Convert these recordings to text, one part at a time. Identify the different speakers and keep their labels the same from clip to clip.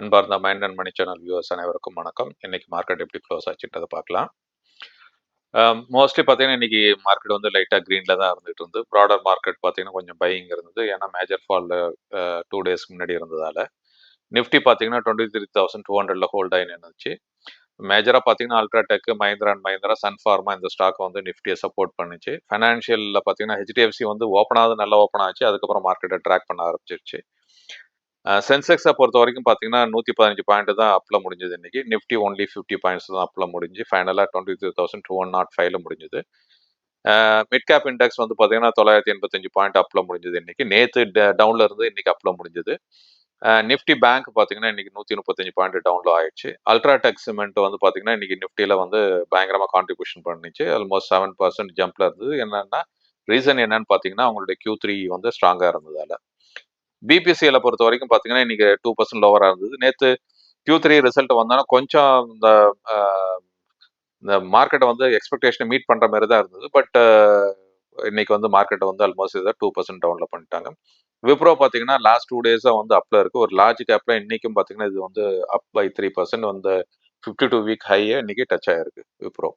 Speaker 1: அன்பார்ந்த mind and money channel viewers அனைவருக்கும் வணக்கம். இன்னைக்கு மார்க்கெட் எப்படி க்ளோஸ் ஆச்சுன்றதை பார்க்கலாம். மோஸ்ட்லி பார்த்தீங்கன்னா இன்னைக்கு மார்க்கெட் வந்து லைட்டாக க்ரீனில் தான் இருந்துகிட்டு இருந்து. ப்ராடர் மார்க்கெட் பார்த்தீங்கன்னா கொஞ்சம் பையிங் இருந்தது. ஏன்னா மேஜர் ஃபால் டூ டேஸ்க்கு முன்னாடி இருந்ததால. நிஃப்டி பார்த்தீங்கன்னா டுவெண்ட்டி த்ரீ தௌசண்ட் டூ ஹண்ட்ரட்ல ஹோல்ட் ஆகி நின்றுச்சு மேஜராக பார்த்தீங்கன்னா UltraTech Mahindra and Mahindra Sun Pharma இந்த ஸ்டாக் வந்து நிஃப்டியை சப்போர்ட் பண்ணுச்சு. ஃபைனான்ஷியலில் பார்த்தீங்கன்னா ஹெச்டிஎஃப்சி வந்து ஓப்பன் ஆகுது நல்லா ஓப்பன் ஆச்சு. அதுக்கப்புறம் மார்க்கெட்டை ட்ராக் பண்ண ஆரம்பிச்சிருச்சு. சென்செக்ஸை பொறுத்த வரைக்கும் பார்த்தீங்கன்னா நூற்றி பதினஞ்சு பாயிண்ட் தான் அப்பில் முடிஞ்சது இன்னைக்கு. நிஃப்டி ஒன்லி ஃபிஃப்டி பாயிண்ட்ஸ் தான் அப்பில் முடிஞ்சு ஃபைனலாக twenty three thousand two one nought ஃபைவ்ல முடிஞ்சது. மிட் கேப் இண்டெக்ஸ் வந்து பார்த்தீங்கன்னா தொள்ளாயிரத்தி எண்பத்தஞ்சு பாயிண்ட் அப்பில் முடிஞ்சது இன்னைக்கு. நேற்று டவுனில் இருந்து இன்னைக்கு அப்பில் முடிஞ்சது. நிஃப்டி பேங்க் பார்த்தீங்கன்னா இன்னைக்கு நூற்றி முப்பத்தஞ்சு பாயிண்ட் டவுனில் ஆயிடுச்சு. அல்ட்ராடெக் சிமெண்ட் வந்து பார்த்தீங்கன்னா இன்னைக்கு நிஃப்டியில் வந்து பயங்கரமாக கான்ட்ரிபியூஷன் பண்ணிச்சு. ஆல்மோஸ்ட் செவன் பர்சன்ட் ஜம்ப்ல இருந்தது. என்னென்னா ரீசன் என்னன்னு பார்த்தீங்கன்னா அவங்களுடைய கியூ த்ரீ வந்து ஸ்ட்ராங்காக இருந்ததால். பிபிசிஎல பொறுத்த வரைக்கும் பார்த்தீங்கன்னா இன்னைக்கு டூ பர்சன்ட் லோவராக இருந்தது. நேற்று கியூ த்ரீ ரிசல்ட் வந்தாலும் கொஞ்சம் இந்த இந்த மார்க்கெட்டை வந்து எக்ஸ்பெக்டேஷனை மீட் பண்ணுற மாதிரி தான் இருந்தது. பட் இன்னைக்கு வந்து மார்க்கெட்டை வந்து ஆல்மோஸ்ட் இதை டூ பர்சன்ட் டவுனில் பண்ணிட்டாங்க. விப்ரோ பார்த்தீங்கன்னா லாஸ்ட் டூ டேஸாக வந்து அப்பில் இருக்குது ஒரு லார்ஜ் கேப்பில் இன்றைக்கும் பார்த்தீங்கன்னா இது வந்து அப் பை த்ரீ பர்சன்ட் வந்து ஃபிஃப்டி டூ வீக் ஹையை இன்னைக்கு டச் ஆகிருக்கு Wipro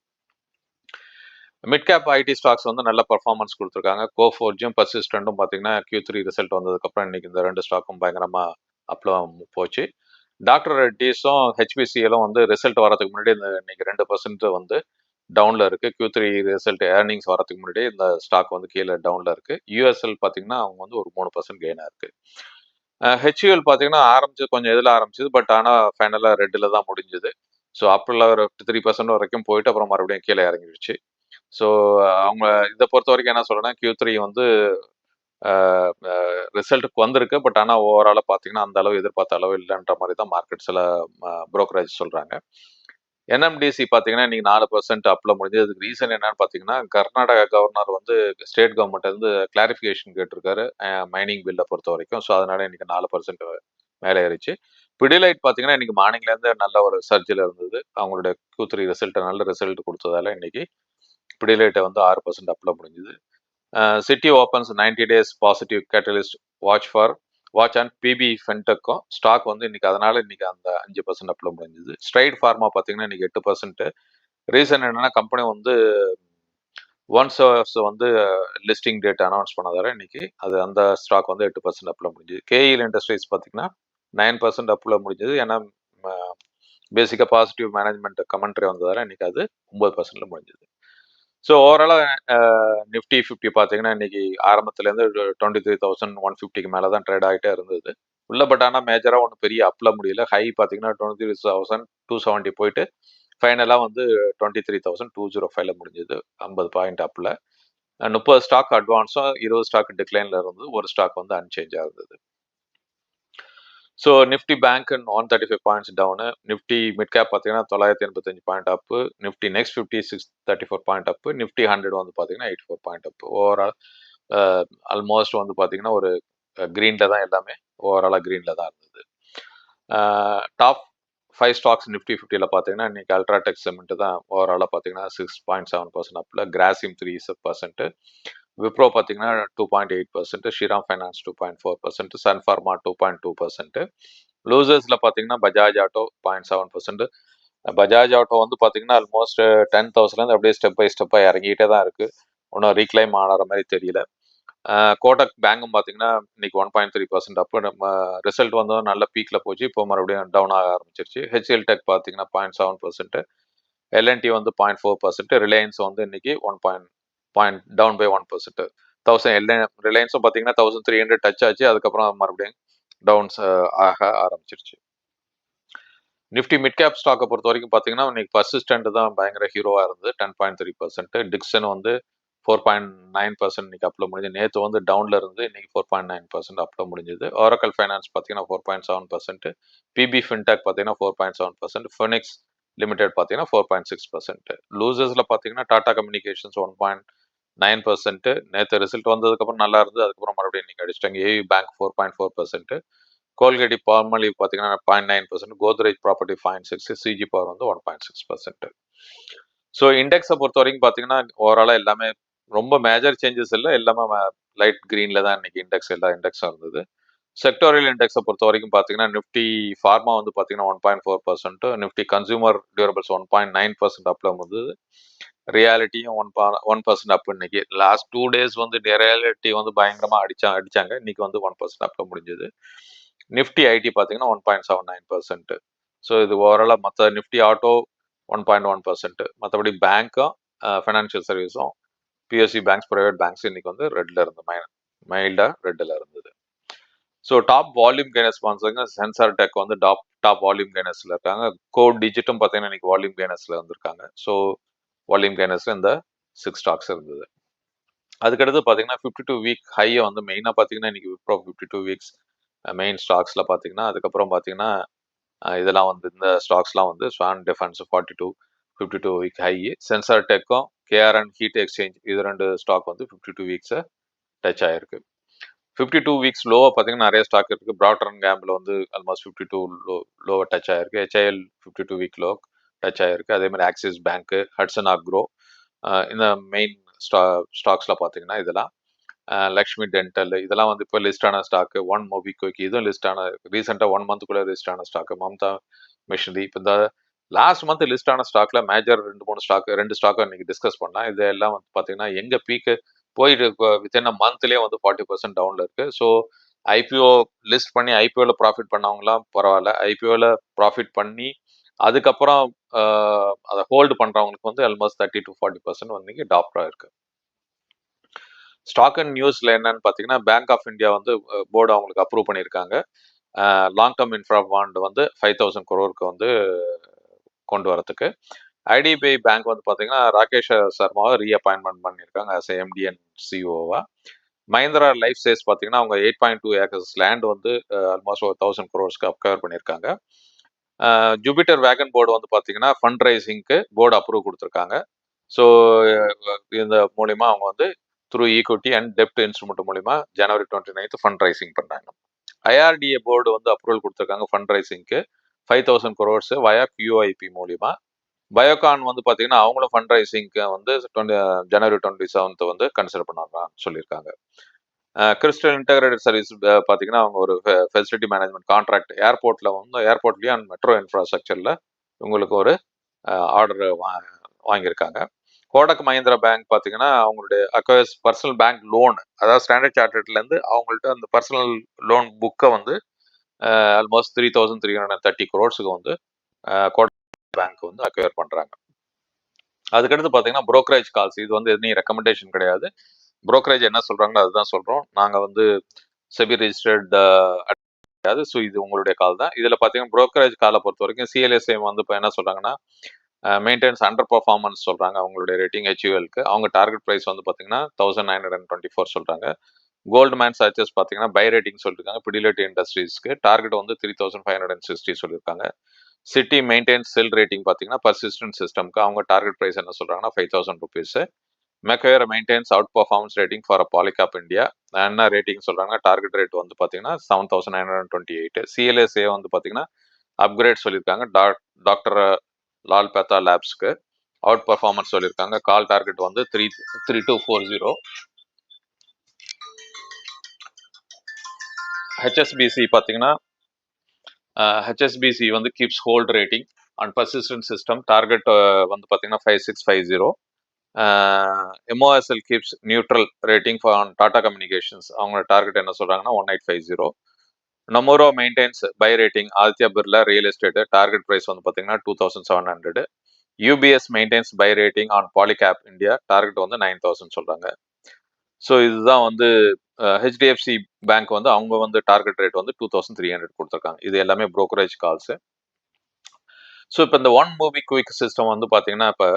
Speaker 1: mid cap IT stocks வந்து நல்ல பர்ஃபார்மன்ஸ் கொடுத்துருக்காங்க. கோஃபோர்ஜும் பர்சிஸ்டண்ட்டும் பார்த்தீங்கன்னா கியூ த்ரீ ரிசல்ட் வந்ததுக்கப்புறம் இன்னைக்கு இந்த ரெண்டு ஸ்டாக்கும் பயங்கரமாக அப்பில் போச்சு. டாக்டர் ரெட்டிஸும் ஹெச்பிசிஎலும் வந்து ரிசல்ட் வரதுக்கு முன்னாடி இந்த இன்னைக்கு ரெண்டு பர்சன்ட் வந்து டவுனில் இருக்குது கியூ த்ரீ ரிசல்ட் ஏர்னிங்ஸ் வரதுக்கு முன்னாடி இந்த ஸ்டாக் வந்து கீழே டவுனில் இருக்குது யூஎஸ்எல் பார்த்தீங்கன்னா அவங்க வந்து ஒரு மூணு பர்சன்ட் கெயினாக இருக்குது ஹெச்யூஎல் பார்த்தீங்கன்னா ஆரம்பிச்சது கொஞ்சம் இதில் ஆரம்பிச்சது பட் ஆனால் ஃபைனலாக ரெட்டில் தான் முடிஞ்சுது. ஸோ அப்பில் ஒரு த்ரீ பர்சன்ட் வரைக்கும் போயிட்டு அப்புறம் மறுபடியும் கீழே இறங்கிடுச்சு. ஸோ அவங்க இதை பொறுத்த வரைக்கும் என்ன சொல்றேன்னா கியூ த்ரீ வந்து ரிசல்ட்டுக்கு வந்திருக்கு. பட் ஆனால் ஓவராலாக பார்த்தீங்கன்னா அந்த அளவு எதிர்பார்த்த அளவு இல்லைன்ற மாதிரி தான் மார்க்கெட்ஸில் ப்ரோக்கரேஜ் சொல்கிறாங்க என்எம்டிசி பார்த்தீங்கன்னா இன்னைக்கு நாலு பர்சன்ட் அப்பில் முடிஞ்சது. அதுக்கு ரீசன் என்னன்னு பார்த்தீங்கன்னா கர்நாடகா கவர்னர் வந்து ஸ்டேட் கவர்மெண்ட் வந்து கிளாரிஃபிகேஷன் கேட்டிருக்காரு மைனிங் பில்லை பொறுத்த வரைக்கும். ஸோ அதனால இன்னைக்கு நாலு பர்சன்ட் மேலே ஏறிச்சு. பிடிலைட் பார்த்தீங்கன்னா இன்னைக்கு மார்னிங்லேருந்து நல்ல ஒரு சர்ஜில் இருந்தது. அவங்களுடைய கூத்திரி த்ரீ நல்ல ரிசல்ட் கொடுத்ததால இன்னைக்கு பிடிலைட்டை வந்து ஆறு பர்சன்ட் அப்பில் முடிஞ்சுது. Citi opens ninety days positive catalyst watch for watch and PB ஃபென்டெக்கும் stock வந்து இன்னைக்கு அதனால இன்னைக்கு அந்த அஞ்சு பர்சன்ட் அப்பில் முடிஞ்சுது. ஸ்ட்ரைட் ஃபார்மா பார்த்தீங்கன்னா இன்னைக்கு எட்டு பர்சன்ட் ரீசன் என்னன்னா கம்பெனி வந்து ஒன்ஸ் சர்ஸ் வந்து லிஸ்டிங் டேட் அனௌன்ஸ் பண்ணதால இன்னைக்கு அது அந்த ஸ்டாக் வந்து எட்டு பர்சன்ட் அப்பில் முடிஞ்சுது. கேஇஎல் இண்டஸ்ட்ரீஸ் பார்த்தீங்கன்னா நைன் பர்சன்ட் அப்பில் முடிஞ்சது. ஏன்னா பேசிக்காக பாசிட்டிவ் மேனேஜ்மெண்ட் கமெண்ட்ரி வந்ததால இன்னைக்கு அது ஒன்பது பர்சன்ட்ல முடிஞ்சது. ஸோ ஓவராலாக நிஃப்டி ஃபிஃப்டி பார்த்தீங்கன்னா இன்னைக்கு ஆரம்பத்துலேருந்து டுவெண்ட்டி த்ரீ தௌசண்ட் ஒன் ஃபிஃப்டிக்கு மேலே தான் ட்ரேட் ஆகிட்டே இருந்தது. உள்ள பட் ஆனால் மேஜராக ஒன்றும் பெரிய அப்பில் முடியல. ஹை பார்த்தீங்கன்னா twenty three thousand two seventy போயிட்டு ஃபைனலாக வந்து twenty three thousand two zero ஃபைவ்ல முடிஞ்சது. ஐம்பது பாயிண்ட் அப்பில் முப்பது ஸ்டாக் அட்வான்ஸும் இருபது ஸ்டாக் டிக்ளைனில் இருந்தது. ஒரு ஸ்டாக் வந்து அன்சேஞ்சாக இருந்தது. So Nifty bank one thirty five points down Nifty mid cap பார்த்தீங்கன்னா தொள்ளாயிரத்தி எண்பத்தஞ்சு point up Nifty next fifty six thirty four point up Nifty hundred வந்து பார்த்தீங்கன்னா eight four point up overall almost வந்து பார்த்தீங்கன்னா ஒரு க்ரீனில் தான் எல்லாமே ஓவராலாக க்ரீனில் தான் இருந்தது. டாப் ஃபைவ் ஸ்டாக்ஸ் நிஃப்டி ஃபிஃப்டியில் பார்த்தீங்கன்னா இன்னைக்கு அல்ட்ராடெக் சிமெண்ட் தான் ஓவராலாக பார்த்தீங்கன்னா சிக்ஸ் பாயிண்ட் செவன் பர்சன்ட் அப்பில் கிராசிம் த்ரீ பர்சன்ட்டு விப்ரோ பார்த்தீங்கன்னா two point eight percent Shriram finance two point four percent Sun Pharma two point two percent லூசர்ஸில் பார்த்தீங்கன்னா Bajaj auto point seven percent Bajaj auto வந்து பார்த்தீங்கன்னா almost ten தௌசண்ட்லேருந்து அப்படியே step by ஸ்டெப்பாக இறங்கிட்டே தான் இருக்குது ஒன்றும் ரீக்ளைம் ஆகிற மாதிரி தெரியல. கோட்டக் பேங்கும் பார்த்தீங்கன்னா இன்னைக்கு ஒன் பாயிண்ட் த்ரீ பர்சன்ட் அப்போ நம்ம ரிசல்ட் வந்து நல்ல பீக்கில் போச்சு. இப்போ மறுபடியும் டவுன் ஆக ஆரம்பிச்சிருச்சு. ஹெச்எல் டெக் பார்த்தீங்கன்னா பாயிண்ட் செவன் பர்சன்ட் எல்என்டி வந்து பாயிண்ட் ஃபோர் பர்சன்ட் ரிலையன்ஸ் வந்து இன்னைக்கு one point point down by one percent thousand LN ரிலையன்ஸும் பார்த்தீங்கன்னா தௌசண்ட் த்ரீ ஹண்ட்ரட் டச் ஆச்சு. அதுக்கப்புறம் மறுபடியும் டவுன்ஸ் ஆக ஆரம்பிச்சிருச்சு. நிஃப்டி மிட் கேப் ஸ்டாக்கை பொறுத்த வரைக்கும் பார்த்தீங்கன்னா இன்னைக்கு பர்சிஸ்டன்ட் தான் பயங்கர ஹீரோவாக இருந்தது. Ten point three percent Dixon வந்து ஃபோர் பாயிண்ட் நைன் பர்சன்ட் இன்னைக்கு அப்ல முடிஞ்சு நேற்று வந்து டவுனில் இருந்து இன்னைக்கு ஃபோர் பாயிண்ட் நைன் பர்சன்ட் அப்ல முடிஞ்சது. ஓரக்கல் ஃபைனான்ஸ் பார்த்தீங்கன்னா four point seven percent PB Fintech பார்த்தீங்கன்னா four point seven percent Phoenix Limited பார்த்தீங்கன்னா ஃபோர் பாயிண்ட் சிக்ஸ் பர்சன்ட் லூசர்ஸில் பார்த்தீங்கன்னா Tata Communications one point nine percent நேற்று ரிசல்ட் வந்ததுக்கப்புறம் நல்லா இருந்தது. அதுக்கப்புறம் மறுபடியும் இன்னைக்கு அடிச்சிட்டாங்க. AV bank four point four percent Colgate Palmolive பார்த்தீங்கன்னா point nine percent Godrej property point six CG power வந்து one point six percent so இண்டெக்ஸை பொறுத்த வரைக்கும் பார்த்தீங்கன்னா ஓவராலாக எல்லாமே ரொம்ப மேஜர் சேஞ்சஸ் இல்லை. எல்லாமே லைட் க்ரீனில் தான் இன்னைக்கு இண்டெக்ஸ் எல்லா இண்டெக்ஸும் இருந்தது. செக்டோரியல் இண்டெக்ஸை பொறுத்த வரைக்கும் பார்த்தீங்கன்னா நிஃப்டி ஃபார்மா வந்து பார்த்தீங்கன்னா one point four percent Nifty consumer durables one point nine percent appalam வந்தது ரியாலிட்டியும் ஒன் பா ஒன் பர்சன்ட் அப் இன்னைக்கு. லாஸ்ட் டூ டேஸ் வந்து ரியாலிட்டி வந்து பயங்கரமாக அடிச்சா அடிச்சாங்க. இன்னைக்கு வந்து ஒன் பர்சன்ட் அப்பில் முடிஞ்சது. நிஃப்டி ஐடி பார்த்தீங்கன்னா one point seven nine percent so இது ஓவராலாக மற்ற Nifty auto one point one percent மற்றபடி பேங்க்கும் ஃபினான்ஷியல் சர்வீஸும் பிஎஸ்சி பேங்க்ஸ் ப்ரைவேட் பேங்க்ஸ் இன்னைக்கு வந்து ரெட்டில் இருந்து மை மைல்டாக ரெட்டில் இருந்தது. ஸோ டாப் வால்யூம் கைனஸ் ஸ்பான்சருங்க சென்சார் டெக் வந்து டாப் டாப் வால்யூம் கைனஸில் இருக்காங்க. கோ டிஜிட்டும் பார்த்தீங்கன்னா இன்னைக்கு வால்யூம் கைனஸில் வந்திருக்காங்க. ஸோ வால்யூம் கைனஸில் இந்த சிக்ஸ் ஸ்டாக்ஸ் இருந்தது. அதுக்கடுத்து பார்த்தீங்கன்னா ஃபிஃப்டி டூ வீக் ஹையை வந்து மெயினாக பார்த்தீங்கன்னா இன்னைக்கு Wipro fifty two weeks main ஸ்டாக்ஸில் பார்த்தீங்கன்னா அதுக்கப்புறம் பார்த்தீங்கன்னா இதெல்லாம் வந்து இந்த ஸ்டாக்ஸ்லாம் வந்து Swan Defence forty two fifty two week high sensor டெக்கும் KR and heat exchange இது ரெண்டு ஸ்டாக் வந்து ஃபிஃப்டி டூ வீக்ஸை டச் ஆகிருக்கு ஃபிஃப்டி டூ வீக்ஸ் லோவாக பார்த்தீங்கன்னா நிறைய ஸ்டாக் இருக்குது ப்ராட்ரன் கேம்பில் வந்து ஆல்மோஸ்ட் ஃபிஃப்டி டூ லோ லோவாக டச் ஆகிருக்கு HIL fifty two week low touch ஆகிருக்கு அதே மாதிரி ஆக்சிஸ் பேங்க்கு ஹட்சன் அக்ரோ இந்த மெயின் ஸ்டா ஸ்டாக்ஸில் பார்த்தீங்கன்னா இதெல்லாம். லக்ஷ்மி டென்டல் இதெல்லாம் வந்து இப்போ லிஸ்டான ஸ்டாக்கு ஒன் மொபிக்விக் இதுவும் லிஸ்டான ரீசெண்டாக ஒன் மந்த்துக்குள்ளே லிஸ்டான ஸ்டாக்கு மம்தா மிஷினரி இப்போ இந்த லாஸ்ட் மந்த் லிஸ்டான ஸ்டாக்கில் ஸ்டாக்ல மேஜர் ரெண்டு மூணு ஸ்டாக் ரெண்டு ஸ்டாக்கை இன்னைக்கு டிஸ்கஸ் பண்ணலாம் இதெல்லாம் வந்து பார்த்தீங்கன்னா எங்கள் பீக்கு போயிட்டு வித்தின் மந்த்லேயே வந்து ஃபார்ட்டி பர்சன்ட் டவுனில் இருக்குது ஸோ ஐபிஓ லிஸ்ட் பண்ணி ஐபிஓவில் ப்ராஃபிட் பண்ணவங்களாம் பரவாயில்ல. ஐபிஓவில் ப்ராஃபிட் பண்ணி அதுக்கப்புறம் அதை ஹோல்டு பண்ணுறவங்களுக்கு வந்து almost thirty to forty percent வந்து டாப்டாக இருக்கு. ஸ்டாக் அண்ட் நியூஸ்ல என்னன்னு பார்த்தீங்கன்னா பேங்க் ஆஃப் இந்தியா வந்து போர்டு அவங்களுக்கு அப்ரூவ் பண்ணியிருக்காங்க. லாங் டேர்ம் இன்ஃப்ரா பாண்ட் வந்து ஃபைவ் தௌசண்ட் குரோருக்கு வந்து கொண்டு வரதுக்கு. ஐடிபிஐ பேங்க் வந்து பார்த்தீங்கன்னா ராகேஷ் சர்மாவை ரீஅப்பாயின்மெண்ட் பண்ணியிருக்காங்க அஸ் எம்டிஎன் சிஓவா மஹிந்திரா லைஃப் சேஸ் பார்த்தீங்கன்னா அவங்க eight point two acres land வந்து ஆல்மோஸ்ட் ஒரு தௌசண்ட் குரோர்ஸ்க்கு அப்கவர் பண்ணியிருக்காங்க. ஜூபிட்டர் வேகன் போர்டு வந்து பார்த்தீங்கன்னா ஃபண்ட் ரைசிங்க்கு போர்டு அப்ரூவ் கொடுத்துருக்காங்க ஸோ இந்த மூலிமா அவங்க வந்து த்ரூ ஈக்விட்டி அண்ட் டெப்ட் இன்ஸ்ட்ருமெண்ட் மூலிமா January twenty ninth fund raising பண்ணாங்க ஐஆர்டிஏ போர்டு வந்து அப்ரூவல் கொடுத்துருக்காங்க fund ரைசிங்க்கு five thousand crores via QIP மூலிமா பயோகான் வந்து பார்த்தீங்கன்னா அவங்களும் ஃபண்ட் ரைசிங்க்கு வந்து டுவெண்ட்டி ஜனவரி டுவெண்ட்டி செவன்த் வந்து கன்சிடர் பண்ணாங்க சொல்லியிருக்காங்க. கிறிஸ்டல் இன்டகிரேட்டட் சர்வீஸ் பார்த்தீங்கன்னா அவங்க ஒரு ஃபெசிலிட்டி மேனேஜ்மெண்ட் கான்ட்ராக்ட் ஏர்போர்ட்டில் வந்து ஏர்போர்ட்லேயும் அண்ட் மெட்ரோ இன்ஃப்ராஸ்ட்ரக்சரில் உங்களுக்கு ஒரு ஆர்டர் வாங்கியிருக்காங்க. கோடக் மஹிந்திரா பேங்க் பார்த்தீங்கன்னா அவங்களுடைய அக்வயர்ஸ் பர்சனல் பேங்க் லோன் அதாவது ஸ்டாண்டர்ட் சார்ட்டர்ட்லேருந்து அவங்கள்ட்ட அந்த பர்சனல் லோன் புக்கை வந்து almost three thousand three hundred thirty க்ரோர்ஸுக்கு வந்து கோடக் பேங்க் வந்து அக்வயர் பண்ணுறாங்க அதுக்கடுத்து பார்த்தீங்கன்னா ப்ரோக்கரேஜ் கால்ஸ் இது வந்து எதுவும் ரெக்கமெண்டேஷன் கிடையாது. புரோக்கரேஜ் என்ன சொல்கிறாங்களோ அதுதான் சொல்கிறோம் நாங்கள் வந்து செபி ரிஜிஸ்டர்ட் கிடையாது ஸோ இது உங்களுடைய கால் தான். இதில் பார்த்தீங்கன்னா புரோக்கரேஜ் காலை பொறுத்த வரைக்கும் சிஎல்எஸ்ஐ வந்து இப்போ என்ன சொல்கிறாங்கன்னா மெயின்டெனன்ஸ் அண்டர் பர்ஃபார்மன்ஸ் சொல்கிறாங்க அவங்களுடைய ரேட்டிங் ஹெச்யூஎல்க்கு அவங்க டார்கெட் ப்ரைஸ் வந்து பார்த்தீங்கன்னா thousand nine hundred twenty four சொல்கிறாங்க கோல்டு மேன் சர்ச்சஸ் பார்த்தீங்கன்னா பை ரேட்டிங் சொல்லியிருக்காங்க பிடிலட்டி இண்டஸ்ட்ரீஸ்க்கு டார்கெட் வந்து three thousand five hundred and sixty சொல்லியிருக்காங்க சிட்டி மெயின்டைன்ஸ் செல் ரேட்டிங் பார்த்தீங்கன்னா பர்சிஸ்டன்ட் சிஸ்டம்க்கு அவங்க டார்கெட் ப்ரைஸ் என்ன சொல்கிறாங்கன்னா five thousand rupees Macquarie maintains out performance rating for a Polycab India என்ன ரேட்டிங் சொல்கிறாங்க டார்கெட் ரேட் வந்து பார்த்தீங்கன்னா seven thousand nine hundred twenty eight CLSA வந்து பார்த்தீங்கன்னா அப்கிரேட் சொல்லியிருக்காங்க டாக் டாக்டர் லால் பேத்தா லேப்ஸ்க்கு அவுட் பர்ஃபார்மன்ஸ் சொல்லியிருக்காங்க கால் டார்கெட் வந்து three three two four zero HSBC பார்த்தீங்கன்னா ஹெச்எஸ்பிசி வந்து keeps hold rating and Persistent System target வந்து பார்த்தீங்கன்னா five six five zero MOSL keeps neutral rating for Tata Communications அவங்களோட target என்ன சொல்கிறாங்கன்னா one eight five zero Nomura maintains buy rating Aditya Birla real estate target price வந்து பார்த்தீங்கன்னா two thousand seven hundred UBS maintains buy rating on Polycab India target வந்து nine thousand சொல்கிறாங்க so இதுதான் வந்து HDFC bank வந்து அவங்க வந்து target rate வந்து டூ தௌசண்ட் த்ரீ ஹண்ட்ரட் கொடுத்துருக்காங்க. இது எல்லாமே ப்ரோக்கரேஜ் கால்ஸு ஸோ இப்போ இந்த ஒன் மூவி குவிக் சிஸ்டம் வந்து பார்த்தீங்கன்னா இப்போ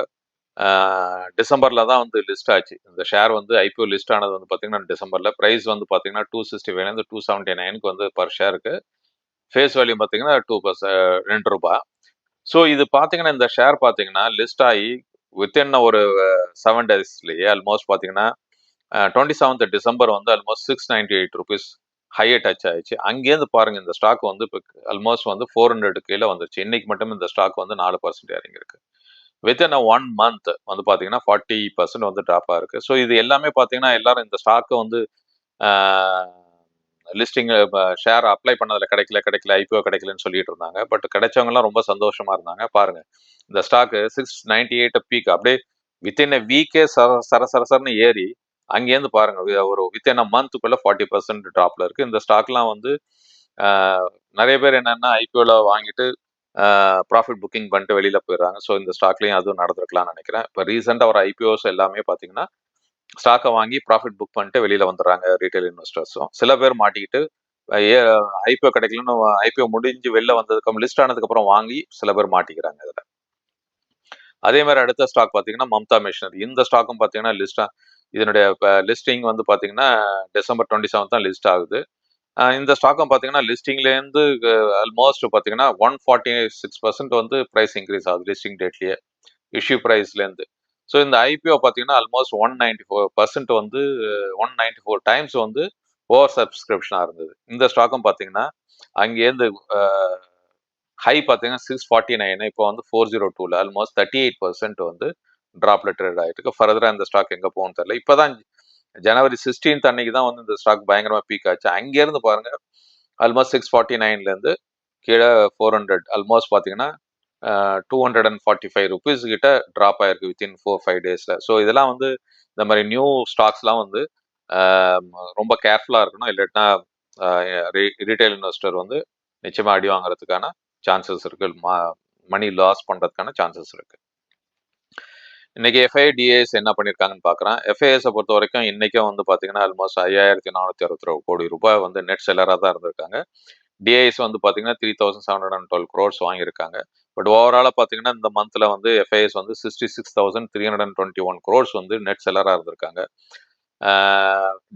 Speaker 1: டிசம்பரில் தான் வந்து லிஸ்ட் ஆச்சு. இந்த ஷேர் வந்து ஐபிஓ லிஸ்ட் ஆனது வந்து பார்த்தீங்கன்னா டிசம்பரில். ப்ரைஸ் வந்து பார்த்தீங்கன்னா டூ சிக்ஸ்டி ஃபைவ்லேருந்து டூ செவன்ட்டி நைனுக்கு வந்து பர் ஷேருக்கு ஃபேஸ் வேல்யூ பார்த்தீங்கன்னா டூ பர்ச ரெண்டு ரூபா. ஸோ இது பார்த்தீங்கன்னா இந்த ஷேர் பார்த்தீங்கன்னா லிஸ்ட் ஆகி வித்தின் ஒரு செவன் டேஸ்லேயே ஆல்மோஸ்ட் பார்த்தீங்கன்னா டுவெண்ட்டி செவன்த் டிசம்பர் வந்து almost six ninety eight rupees ஹையை touch ஆயிடுச்சு. அங்கேருந்து பாருங்க இந்த ஸ்டாக் வந்து இப்போ ஆல்மோஸ்ட் வந்து ஃபோர் ஹண்ட்ரட் கீழே வந்துருச்சு. இன்னைக்கு மட்டும் இந்த ஸ்டாக் வந்து நாலு பர்சன்ட் இறங்கியிருக்கு. வித்தின் அ ஒன் மந்த் வந்து பார்த்தீங்கன்னா ஃபார்ட்டி பர்சன்ட் வந்து ட்ராப்பாக இருக்குது ஸோ இது எல்லாமே பார்த்தீங்கன்னா எல்லாரும் இந்த ஸ்டாக்கை வந்து லிஸ்டிங் ஷேர் அப்ளை பண்ணதில் கிடைக்கல கிடைக்கல ஐபிஓ கிடைக்கலன்னு சொல்லிட்டு இருந்தாங்க. பட் கிடைச்சவங்கலாம் ரொம்ப சந்தோஷமாக இருந்தாங்க. பாருங்கள் இந்த stock six ninety eight peak அப்படியே வித்தின் எ வீக்கே சர சர சரசரன்னு ஏறி அங்கேருந்து பாருங்கள் ஒரு வித்தின் அ மந்த்துக்குள்ளே ஃபார்ட்டி பர்சன்ட் ட்ராப்பில் இருக்குது இந்த ஸ்டாக்லாம் வந்து நிறைய பேர் என்னென்னா ஐபிஓவில் வாங்கிட்டு ப்ராஃபிட் புக்கிங் பண்ணிட்டு வெளியில் போயிடுறாங்க. ஸோ இந்த ஸ்டாக்லேயும் அதுவும் நடந்திருக்கலாம்னு நினைக்கிறேன். இப்போ ரீசெண்டாக ஒரு ஐபிஓஸ் எல்லாமே பார்த்தீங்கன்னா ஸ்டாக்கை வாங்கி ப்ராஃபிட் புக் பண்ணிட்டு வெளியில் வந்துடுறாங்க ரீட்டைல் இன்வெஸ்டர்ஸும் சில பேர் மாட்டிக்கிட்டு ஏ ஐபிஓ கிடைக்கலன்னு ஐபிஓ முடிஞ்சு வெளில வந்ததுக்கு லிஸ்ட் ஆனதுக்கப்புறம் வாங்கி சில பேர் மாட்டிக்கிறாங்க இதில். அதே மாதிரி அடுத்த ஸ்டாக் பார்த்தீங்கன்னா மம்தா மிஷினரி இந்த ஸ்டாக்கும் பார்த்தீங்கன்னா லிஸ்டா இதனுடைய லிஸ்டிங் வந்து பார்த்தீங்கன்னா டிசம்பர் டுவெண்ட்டி செவன் தான் லிஸ்ட் ஆகுது. இந்த ஸ்டாக்கும் பார்த்தீங்கன்னா லிஸ்டிங்லேருந்து ஆல்மோஸ்ட் பார்த்தீங்கன்னா ஒன் ஃபார்ட்டி சிக்ஸ் பர்சன்ட் வந்து ப்ரைஸ் இன்க்ரீஸ் ஆகுது லிஸ்டிங் டேட்லேயே இஷ்யூ ப்ரைஸ்லேருந்து ஸோ இந்த ஐபிஓ பார்த்தீங்கன்னா almost one ninety four percent வந்து ஒன் நைன்டி ஃபோர் டைம்ஸ் வந்து ஓவர் சப்ஸ்கிரிப்ஷனாக இருந்தது. இந்த ஸ்டாக்கும் பார்த்தீங்கன்னா அங்கேருந்து ஹை பார்த்தீங்கன்னா சிக்ஸ் ஃபார்ட்டி நைன் இப்போ வந்து ஃபோர் ஜீரோ டூவில் ஆல்மோஸ்ட் தேர்ட்டி எயிட் பர்சன்ட் வந்து ட்ராப்ல ட்ரேட் ஆகிட்டு இருக்கு ஃபர்தராக இந்த ஸ்டாக் எங்கே போகணும்னு தெரியல. இப்போ தான் ஜனவரி சிக்ஸ்டீன்த் அன்னைக்கு தான் வந்து இந்த ஸ்டாக் பயங்கரமாக பீக் ஆச்சு. அங்கேருந்து பாருங்க ஆல்மோஸ்ட் சிக்ஸ் ஃபார்ட்டி நைன்லேருந்து கீழே ஃபோர் ஹண்ட்ரட் ஆல்மோஸ்ட் பார்த்தீங்கன்னா two hundred and forty five rupees கிட்ட ட்ராப் ஆயிருக்கு வித்தின் ஃபோர் ஃபைவ் டேஸில் ஸோ இதெல்லாம் வந்து இந்த மாதிரி நியூ ஸ்டாக்ஸ்லாம் வந்து ரொம்ப கேர்ஃபுல்லாக இருக்கணும். இல்லாட்டினா ரீட்டைல் இன்வெஸ்டர் வந்து நிச்சயமாக அடி வாங்குறதுக்கான சான்சஸ் இருக்கு. மணி லாஸ் பண்ணுறதுக்கான சான்சஸ் இருக்குது இன்னைக்கு எஃப்ஐ டிஏஎஸ் என்ன பண்ணியிருக்காங்கன்னு பார்க்குறேன் எஃப்ஐஎஸை பொறுத்த வரைக்கும் இன்றைக்கும் வந்து பார்த்தீங்கன்னா ஆல்மோஸ்ட் ஐயாயிரத்தி நானூற்றி அறுபத்தி கோடி ரூபாய் வந்து நெட் செல்லராக தான் இருந்திருக்காங்க. டிஐஎஸ் வந்து பார்த்தீங்கன்னா three thousand seven hundred and twelve crores வாங்கியிருக்காங்க. பட் ஓவராலாக பார்த்தீங்கன்னா இந்த மந்த்தில் வந்து எஃப்ஐஎஸ் வந்து sixty six thousand three hundred and twenty one crores வந்து நெட் செல்லராக இருந்திருக்காங்க.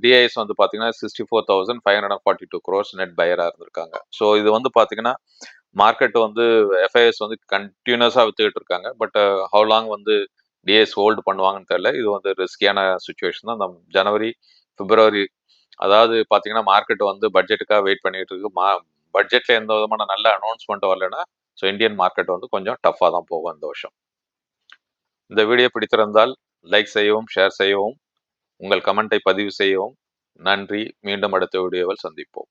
Speaker 1: டிஐஎஸ் வந்து பார்த்தீங்கன்னா sixty four thousand five hundred and forty two crores net பையராக இருந்திருக்காங்க. ஸோ இது வந்து பார்த்தீங்கன்னா மார்க்கெட் வந்து எஃப்ஐஎஸ் வந்து கண்டினியூஸாக வித்துக்கிட்டு இருக்காங்க. பட் ஹவு லாங் வந்து டிஎஸ் ஹோல்டு பண்ணுவாங்கன்னு தெரியல. இது வந்து ரிஸ்கியான சுச்சுவேஷன் தான். நம்ம ஜனவரி பிப்ரவரி அதாவது பார்த்தீங்கன்னா மார்க்கெட் வந்து பட்ஜெட்டுக்காக வெயிட் பண்ணிட்டு இருக்கு. மா பட்ஜெட்டில் எந்த விதமான நல்ல அனௌன்ஸ்மெண்ட் வரலன்னா ஸோ இந்தியன் மார்க்கெட் வந்து கொஞ்சம் டஃப்பாக தான் போகும் இந்த வருஷம். இந்த வீடியோ பிடித்திருந்தால் லைக் செய்யவும் ஷேர் செய்யவும் உங்கள் கமெண்ட்டை பதிவு செய்யவும். நன்றி. மீண்டும் அடுத்த வீடியோவில் சந்திப்போம்.